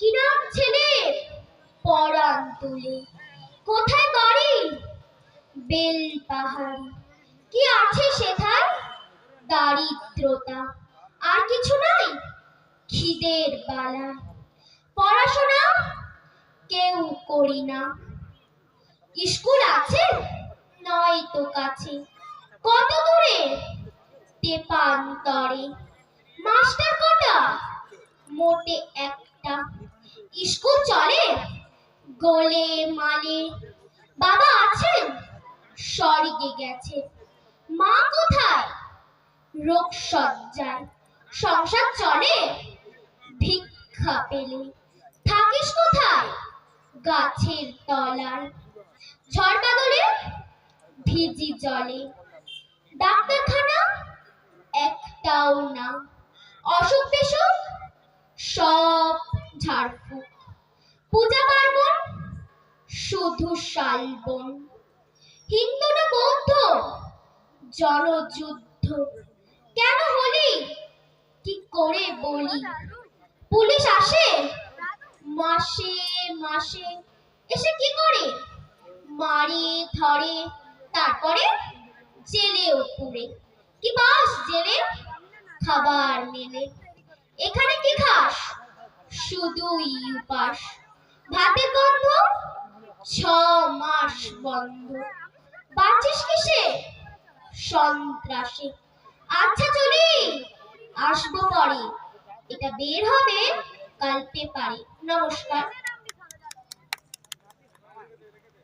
কি নাম ছেলে? পরাণ তুলে কোথায় বাড়ি? বেল পাহাড়ি। কি আছে সেথায়? দারিদ্রতা। আর কিছু নাই? খিদের বালা। পড়াশোনা? কেউ করি না। স্কুল আছে? নয় তো কাছে। কত দূরে? তেপান্তরে। মাস্টার কটা? মোটে একটা স্কুল চলে? গোলে মালে। বাবা আছেন? স্বর্গে গেছে। মা কোথায়? রোগ সজ্জায় সংসার চলে? ভিক্ষা পেলে। থাকিস কোথায়? গাছের তলায়। ঝড় বাদলে ভিজি জলে। ডাক্তারখানা? একটাও না। অসুখ বিসুখ সব জনযুদ্ধ। কেন হলি? কি করে বলি? পুলিশ আসে? মাসে মাসে এসে কি করে? মারে ধরে, তারপরে জেলেও পুরে কি বাস জেলে? খাবার মেলে। এখানে কি খাস? শুধুই উপাস ভাতে গন্ধ ছ মাস বন্ধ। বাঁচিস কিসে? সন্ত্রাসে। আচ্ছা চলি। আসব পরে। এটা বের হবে কাল পেপারে নমস্কার।